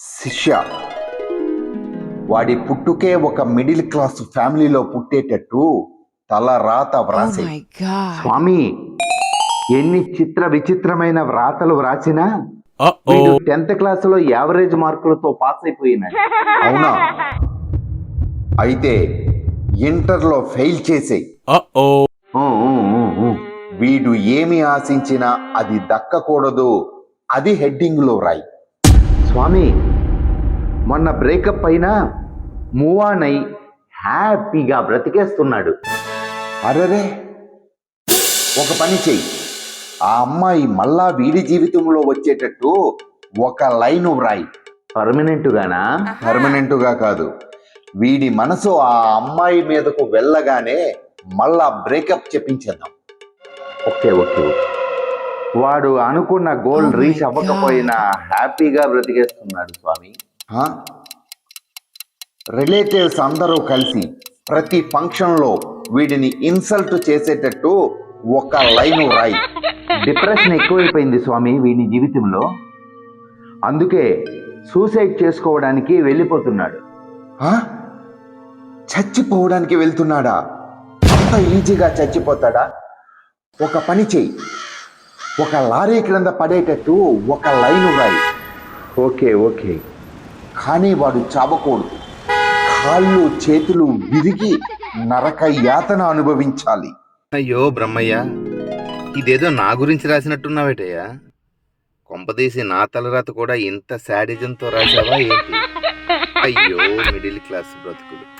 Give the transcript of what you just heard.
శిష్య. వాడి పుట్టుకే ఒక మిడిల్ క్లాస్ ఫ్యామిలీలో పుట్టేటట్టు తల రాత Oh వ్రాసే god. స్వామి ఎన్ని చిత్ర విచిత్రమైన వ్రాతలు వ్రాసినా వీడు. టెన్త్ క్లాస్లో యావరేజ్ మార్కులతో పాస్ అయిపోయినాడు. అవునా? అయితే ఇంటర్లో ఫెయిల్ చేసే. వీడు ఏమి ఆశించినా అది దక్కకూడదు. అది హెడ్డింగ్లో రాయి. స్వామి మొన్న బ్రేకప్ అయినా మూవ్ ఆన్ అయి హ్యాపీగా బ్రతికేస్తున్నాడు. అరరే ఒక పని చెయ్యి. ఆ అమ్మాయి మళ్ళా వీడి జీవితంలో వచ్చేటట్టు ఒక లైన్ వ్రాయి. పర్మనెంట్ గానా పర్మనెంట్గా కాదు. వీడి మనసు ఆ అమ్మాయి మీదకు వెళ్ళగానే మళ్ళా బ్రేకప్ చెప్పించేద్దాం. Okay okay. వాడు అనుకున్న గోల్ Oh రీచ్ అవ్వకపోయినా హ్యాపీగా బ్రతికేస్తున్నాడు స్వామి. రిలేటివ్స్ అందరూ కలిసి ప్రతి ఫంక్షన్లో వీడిని ఇన్సల్ట్ చేసేటట్టు ఒక లైన్ రాయి. డిప్రెషన్ ఎక్కువైపోయింది స్వామి వీని జీవితంలో. అందుకే సూసైడ్ చేసుకోవడానికి వెళ్ళిపోతున్నాడు? చచ్చిపోవడానికి వెళ్తున్నాడా? అంత ఈజీగా చచ్చిపోతాడా? ఒక పని చెయ్యి. ఒక లారీ క్రింద పడేటట్టు ఒక లైన్ రాయి. Okay okay. కానీ వాడు చావకూడదు. కాళ్ళు చేతులు విరిగి నరక యాతన అనుభవించాలి. అయ్యో బ్రహ్మయ్య ఇదేదో నా గురించి రాసినట్టున్నావేటయ్యా? కొంపదీసి నా తలరాత కూడా ఇంత శాడిజంతో రాసావా ఏంటి? అయ్యో మిడిల్ క్లాస్ బ్రతుకులు.